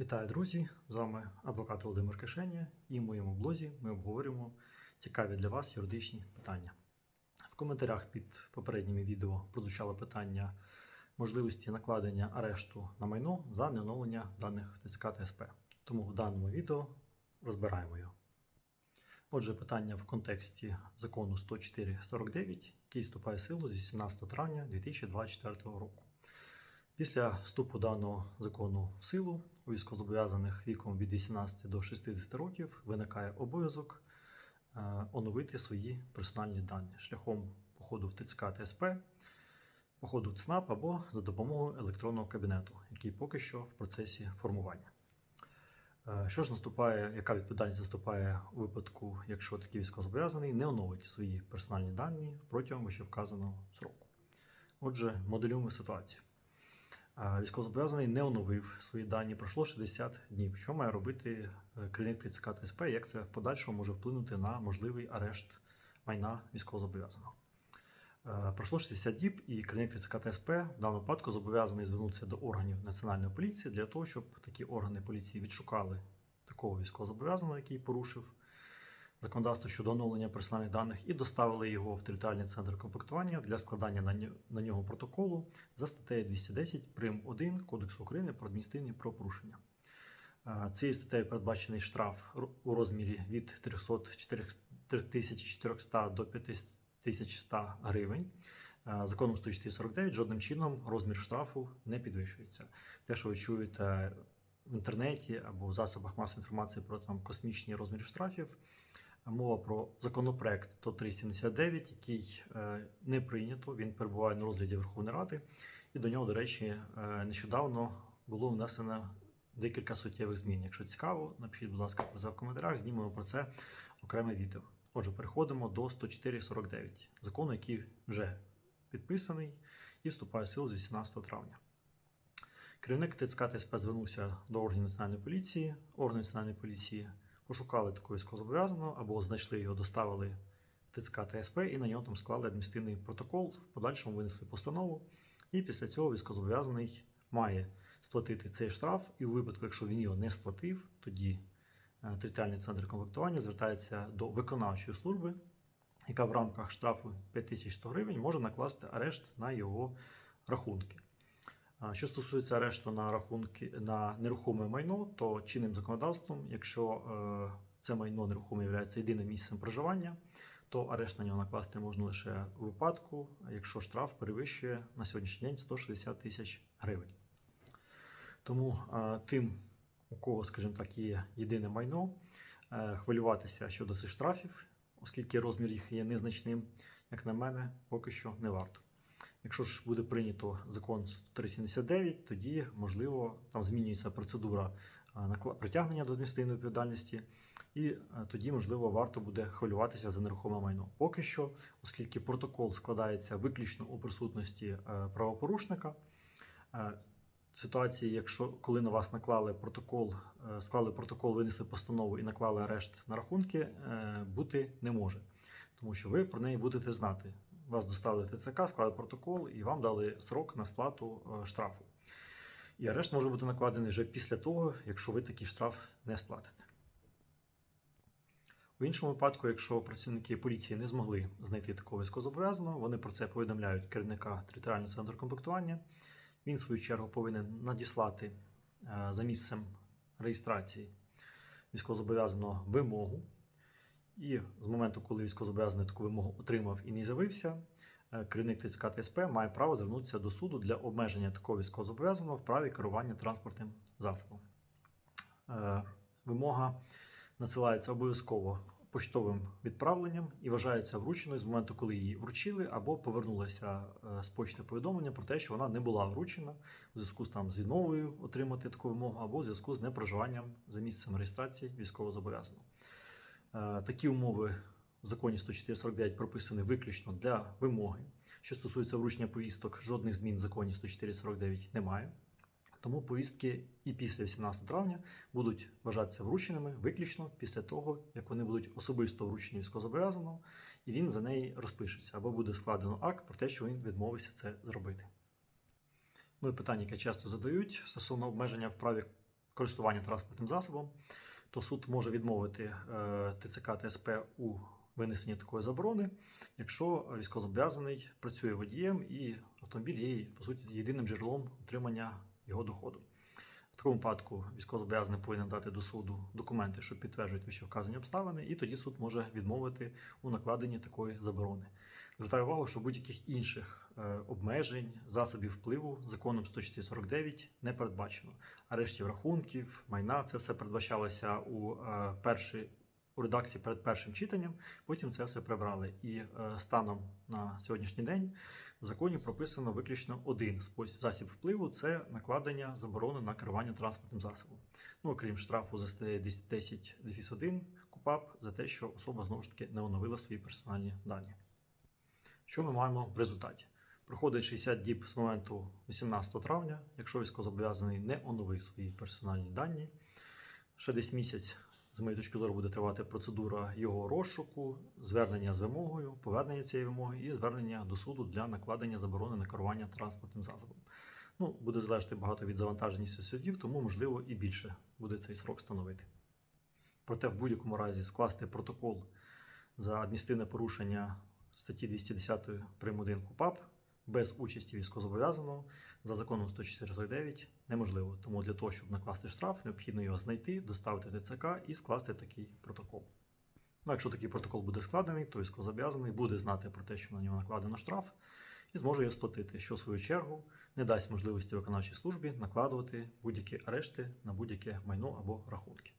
Вітаю, друзі! З вами адвокат Володимир Кишеня, і в моєму блозі ми обговорюємо цікаві для вас юридичні питання. В коментарях під попередніми відео прозвучало питання можливості накладення арешту на майно за неоновлення даних в ТЦК та СП. Тому в даному відео розбираємо його. Отже, питання в контексті закону 104.49, який вступає в силу з 18 травня 2024 року. Після вступу даного закону в силу у військовозобов'язаних віком від 18 до 60 років виникає обов'язок е, оновити свої персональні дані шляхом походу в ТЦК та СП, походу в ЦНАП або за допомогою електронного кабінету, який поки що в процесі формування. Е, Що ж наступає, яка відповідальність наступає у випадку, якщо такий військовозобов'язаний не оновить свої персональні дані протягом вищевказаного сроку? Отже, моделюємо ситуацію. Військовозобов'язаний не оновив свої дані, пройшло 60 днів. Що має робити е, керівник ТЦК та СП, як це в подальшому може вплинути на можливий арешт майна військовозобов'язаного? Е, Пройшло 60 діб, і керівник ТЦК та СП в даному випадку зобов'язаний звернутися до органів національної поліції для того, щоб такі органи поліції відшукали такого військовозобов'язаного, який порушив законодавство щодо оновлення персональних даних, і доставили його в територіальний центр комплектування для складання на ньо- на нього протоколу за статтею 210 прим. 1 Кодексу України про адміністративні правопорушення. Е, Цією статтею передбачений штраф у розмірі від 304 3400 до 5100 гривень. Е, Законом 10449 жодним чином розмір штрафу не підвищується. Те, що ви чуєте в інтернеті або в засобах масової інформації про там космічні розміри штрафів, мова про законопроект 10379, який е, не прийнято. Він перебуває на розгляді Верховної Ради, і до нього, до речі, е, нещодавно було внесено декілька суттєвих змін. Якщо цікаво, напишіть, будь ласка, про це в коментарях, знімемо про це окреме відео. Отже, переходимо до 104.49, закону, який вже підписаний і вступає в силу з 18 травня. Керівник ТЦК та СП звернувся до органів національної поліції. Органи національної поліції пошукали такого військовозобов'язаного або знайшли його, доставили в ТЦК та СП і на нього там склали адміністративний протокол. В подальшому винесли постанову. І після цього військовозобов'язаний має сплатити цей штраф. І у випадку, якщо він його не сплатив, тоді е, територіальний центр комплектування звертається до виконавчої служби, яка в рамках штрафу 5100 гривень може накласти арешт на його рахунки. Що стосується арешту на рахунки на нерухоме майно, то чинним законодавством, якщо е, це майно нерухоме є єдиним місцем проживання, то арешт на нього накласти можна лише у випадку, якщо штраф перевищує на сьогоднішній день 160 тисяч гривень. Тому е, тим, у кого, скажімо так, є єдине майно, е, хвилюватися щодо цих штрафів, оскільки розмір їх є незначним, як на мене, поки що не варто. Якщо ж буде прийнято закон 379, тоді можливо там змінюється процедура притягнення до адміністративної відповідальності, і тоді можливо варто буде хвилюватися за нерухоме майно. Поки що, оскільки протокол складається виключно у присутності е, правопорушника. е, Ситуації, якщо коли на вас наклали протокол, е, склали протокол, винесли постанову і наклали арешт на рахунки, бути не може, тому що ви про неї будете знати вас доставили ТЦК, склали протокол і вам дали срок на сплату е, штрафу. І арешт може бути накладений вже після того, якщо ви такий штраф не сплатите. У іншому випадку, якщо працівники поліції не змогли знайти такого військовозобов'язаного, вони про це повідомляють керівника територіального центру комплектування. Він, в свою чергу, повинен надіслати е, за місцем реєстрації військовозобов'язаного вимогу. І з моменту, коли військовозобов'язаний таку вимогу отримав і не з'явився, е, керівник ТЦК та СП має право звернутися до суду для обмеження такого військовозобов'язаного в праві керування транспортним засобом. Е, Вимога надсилається обов'язково поштовим відправленням і вважається врученою з моменту, коли її вручили, або повернулося е, з почти повідомлення про те, що вона не була вручена у зв'язку з там з відмовою отримати таку вимогу, або у зв'язку з непроживанням за місцем реєстрації військовозобов'язаного. Е, Такі умови в законі 10449 прописані виключно для вимоги. Що стосується вручення повісток, жодних змін в законі 10449 немає. Тому повістки і після 18 травня будуть вважатися врученими виключно після того, як вони будуть особисто вручені військовозобов'язаному, і він за неї розпишеться або буде складено акт про те, що він відмовився це зробити. Ну і питання, яке часто задають стосовно обмеження в праві користування транспортним засобом, то суд може відмовити е, ТЦК та СП у винесенні такої заборони, якщо військовозобов'язаний працює водієм і автомобіль є по суті єдиним джерелом отримання його доходу. Такому випадку військовозобов'язаний повинен дати до суду документи, що підтверджують вищевказані обставини, і тоді суд може відмовити у накладенні такої заборони. Звертаю увагу, що будь-яких інших е, обмежень, засобів впливу законом 149 не передбачено. Арештів рахунків, майна це все передбачалося у е, першій у редакції перед першим читанням. Потім це все прибрали. І е, станом на сьогоднішній день в законі прописано виключно один засіб впливу це накладення заборони на керування транспортним засобом. Ну окрім штрафу за статтею 10 1 КУПАП за те, що особа знову ж таки не оновила свої персональні дані. Що ми маємо в результаті? Проходить 60 діб з моменту 18 травня, якщо військовозобов'язаний не оновив свої персональні дані. Ще десь місяць, з моєї точки зору, буде тривати процедура його розшуку, звернення з вимогою, повернення цієї вимоги і звернення до суду для накладення заборони на керування транспортним засобом. Ну, буде залежати багато від завантаженості судів, тому можливо і більше буде цей срок становити. Проте в будь-якому разі скласти протокол за адміністративне порушення статті 210 прим. 1 КУПАП без участі військовозобов'язаного за законом 149 неможливо. Тому для того, щоб накласти штраф, необхідно його знайти, доставити ТЦК і скласти такий протокол. Ну, якщо такий протокол буде складений, то військовозобов'язаний буде знати про те, що на нього накладено штраф, і зможе його сплатити, що в свою чергу не дасть можливості виконавчій службі накладувати будь-які арешти на будь-яке майно або рахунки.